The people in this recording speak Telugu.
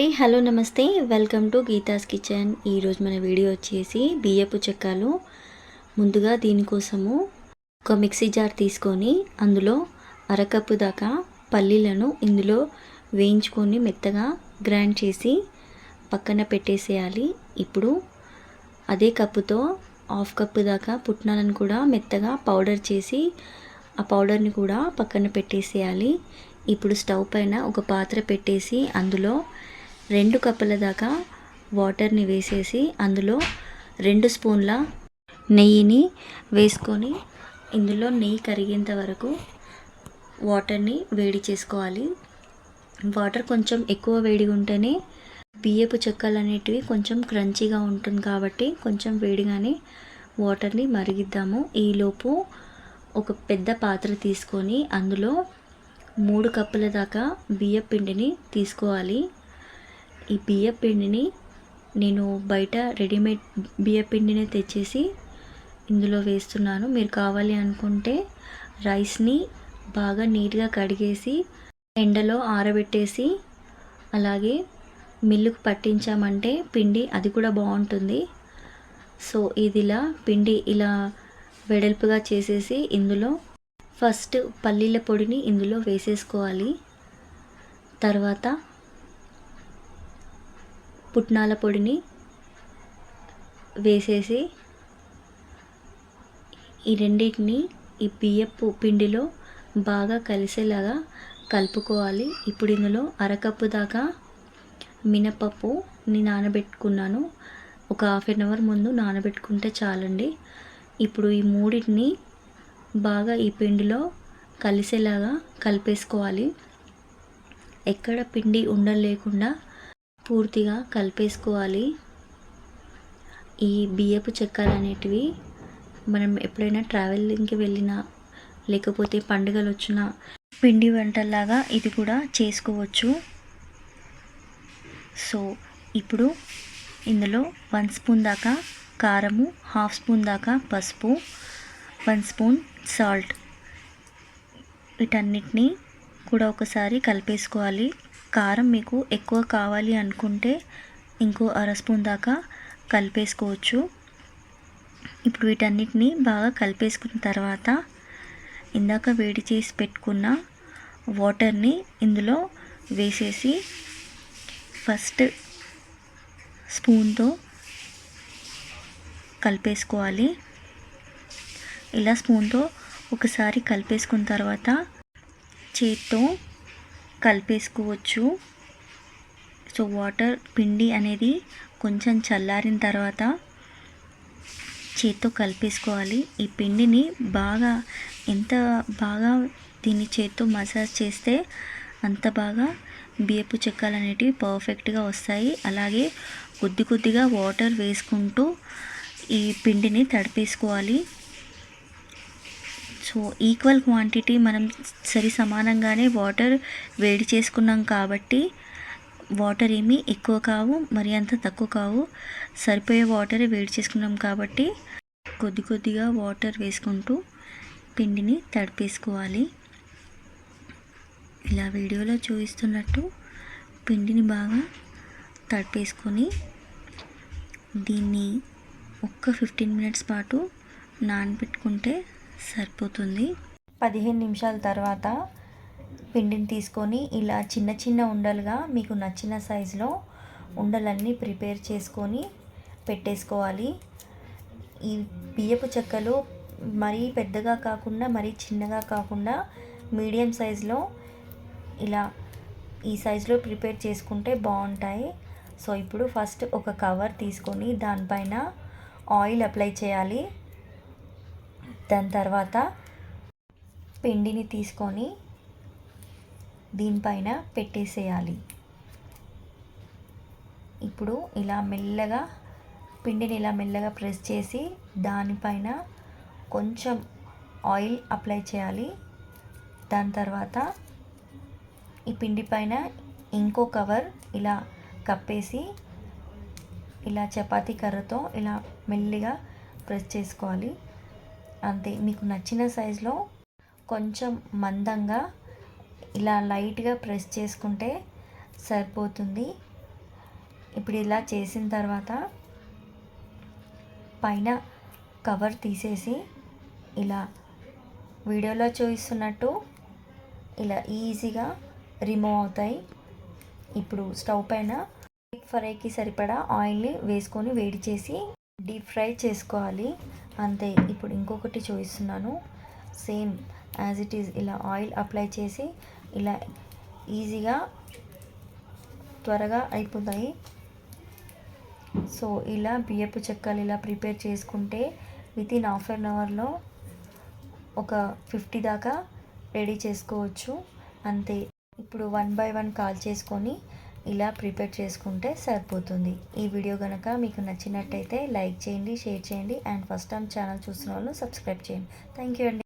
అండి. హలో నమస్తే. Welcome to Geetha's kitchen. ఈరోజు మన వీడియో వచ్చేసి బియ్యపు చెక్కలు. ముందుగా దీనికోసము ఒక మిక్సీ జార్ తీసుకొని అందులో అరకప్పు దాకా పల్లీలను ఇందులో వేయించుకొని మెత్తగా గ్రైండ్ చేసి పక్కన పెట్టేసేయాలి. ఇప్పుడు అదే కప్పుతో హాఫ్ కప్పు దాకా పుట్నాలను కూడా మెత్తగా పౌడర్ చేసి ఆ పౌడర్ని కూడా పక్కన పెట్టేసేయాలి. ఇప్పుడు స్టవ్ పైన ఒక పాత్ర పెట్టేసి అందులో రెండు కప్పుల దాకా వాటర్ని వేసేసి అందులో రెండు స్పూన్ల నెయ్యిని వేసుకొని ఇందులో నెయ్యి కరిగేంత వరకు వాటర్ని వేడి చేసుకోవాలి. వాటర్ కొంచెం ఎక్కువ వేడిగా ఉంటేనే బియ్యపు చెక్కలు అనేటివి కొంచెం క్రంచీగా ఉంటుంది కాబట్టి కొంచెం వేడిగానే వాటర్ని మరిగిద్దాము. ఈలోపు ఒక పెద్ద పాత్ర తీసుకొని అందులో మూడు కప్పుల దాకా బియ్య పిండిని తీసుకోవాలి. ఈ బియ్య పిండిని నేను బయట రెడీమేడ్ బియ్య పిండినే తెచ్చేసి ఇందులో వేస్తున్నాను. మీరు కావాలి అనుకుంటే రైస్ని బాగా నీట్గా కడిగేసి ఎండలో ఆరబెట్టేసి అలాగే మిల్లుకు పట్టించామంటే పిండి అది కూడా బాగుంటుంది. సో ఇదిలా పిండి ఇలా వెడల్పుగా చేసేసి ఇందులో ఫస్ట్ పల్లీల పొడిని ఇందులో వేసేసుకోవాలి. తర్వాత పుట్నాల పొడిని వేసేసి ఈ రెండింటిని ఈ బియ్యపు పిండిలో బాగా కలిసేలాగా కలుపుకోవాలి. ఇప్పుడు ఇందులో అరకప్పు దాకా మినపప్పుని నానబెట్టుకున్నాను. ఒక హాఫ్ అన్ అవర్ ముందు నానబెట్టుకుంటే చాలండి. ఇప్పుడు ఈ మూడింటిని బాగా ఈ పిండిలో కలిసేలాగా కలిపేసుకోవాలి. ఎక్కడ పిండి ఉండలేకుండా పూర్తిగా కలిపేసుకోవాలి. ఈ బియ్యపు చెక్కలు అనేటివి మనం ఎప్పుడైనా ట్రావెలింగ్కి వెళ్ళినా లేకపోతే పండుగలు వచ్చిన పిండి వంటల్లాగా ఇది కూడా చేసుకోవచ్చు. సో ఇప్పుడు ఇందులో వన్ స్పూన్ దాకా కారము హాఫ్ స్పూన్ దాకా పసుపు వన్ స్పూన్ సాల్ట్ వీటన్నిటిని కూడా ఒకసారి కలిపేసుకోవాలి. కారం మీకు ఎక్కువ కావాలి అనుకుంటే ఇంకో అర స్పూన్ దాకా కలిపేసుకోవచ్చు. ఇప్పుడు వీటన్నిటిని బాగా కలిపేసుకున్న తర్వాత ఇందాక వేడి చేసి పెట్టుకున్న వాటర్ని ఇందులో వేసేసి ఫస్ట్ స్పూన్తో కలిపేసుకోవాలి. ఇలా స్పూన్తో ఒకసారి కలిపేసుకున్న తర్వాత చేత్తో కలిపేసుకోవచ్చు. సో వాటర్ పిండి అనేది కొంచెం చల్లారిన తర్వాత చేత్తో కలిపేసుకోవాలి. ఈ పిండిని బాగా ఎంత బాగా దీన్ని చేత్తో మసాజ్ చేస్తే అంత బాగా బియ్యపు చెక్కలు అనేటివి పర్ఫెక్ట్గా వస్తాయి. అలాగే కొద్ది కొద్దిగా వాటర్ వేసుకుంటూ ఈ పిండిని తడిపేసుకోవాలి. సో ఈక్వల్ క్వాంటిటీ మనం సరి సమానంగానే వాటర్ వేడి చేసుకున్నాం కాబట్టి వాటర్ ఏమీ ఎక్కువ కావు మరి అంత తక్కువ కావు. సరిపోయే వాటర్ వేడి చేసుకున్నాం కాబట్టి కొద్ది కొద్దిగా వాటర్ వేసుకుంటూ పిండిని తడిపేసుకోవాలి. ఇలా వీడియోలో చూపిస్తున్నట్టు పిండిని బాగా తడిపేసుకొని దీన్ని ఒక్క ఫిఫ్టీన్ మినిట్స్ పాటు నానబెట్టుకుంటే సరిపోతుంది. పదిహేను నిమిషాల తర్వాత పిండిని తీసుకొని ఇలా చిన్న చిన్న ఉండలుగా మీకు నచ్చిన సైజులో ఉండలన్నీ ప్రిపేర్ చేసుకొని పెట్టేసుకోవాలి. ఈ బియ్యపు చెక్కలు మరీ పెద్దగా కాకుండా మరీ చిన్నగా కాకుండా మీడియం సైజులో ఇలా ఈ సైజులో ప్రిపేర్ చేసుకుంటే బాగుంటాయి. సో ఇప్పుడు ఫస్ట్ ఒక కవర్ తీసుకొని దానిపైన ఆయిల్ అప్లై చేయాలి. దాని తర్వాత పిండిని తీసుకొని దీనిపైన పెట్టేసేయాలి. ఇప్పుడు ఇలా మెల్లగా పిండిని ఇలా మెల్లగా ప్రెస్ చేసి దానిపైన కొంచెం ఆయిల్ అప్లై చేయాలి. దాని తర్వాత ఈ పిండి పైన ఇంకో కవర్ ఇలా కప్పేసి ఇలా చపాతీ కర్రతో ఇలా మెల్లిగా ప్రెస్ చేసుకోవాలి. అంతే. మీకు నచ్చిన సైజులో కొంచెం మందంగా ఇలా లైట్గా ప్రెస్ చేసుకుంటే సరిపోతుంది. ఇప్పుడు ఇలా చేసిన తర్వాత పైన కవర్ తీసేసి ఇలా వీడియోలో చూపిస్తున్నట్టు ఇలా ఈజీగా రిమూవ్ అవుతాయి. ఇప్పుడు స్టవ్ పైన డీప్ ఫ్రైకి సరిపడా ఆయిల్ని వేసుకొని వేడి చేసి డీప్ ఫ్రై చేసుకోవాలి. అంతే ఇప్పుడు ఇంకొకటి చూపిస్తున్నాను. సేమ్ యాజ్ ఇట్ ఈజ్ ఇలా ఆయిల్ అప్లై చేసి ఇలా ఈజీగా త్వరగా అయిపోతాయి. సో ఇలా బియ్యపు చెక్కలు ఇలా ప్రిపేర్ చేసుకుంటే విత్ ఇన్ హాఫ్ అన్ అవర్లో ఒక ఫిఫ్టీ దాకా రెడీ చేసుకోవచ్చు. అంతే ఇప్పుడు వన్ బై వన్ కాల్ చేసుకొని ఇలా ప్రిపేర్ చేసుకుంటే సరిపోతుంది. ఈ వీడియో కనుక మీకు నచ్చినట్టయితే లైక్ చేయండి షేర్ చేయండి అండ్ ఫస్ట్ టైం ఛానల్ చూసిన వాళ్ళు సబ్స్క్రైబ్ చేయండి. థ్యాంక్ యూ అండి.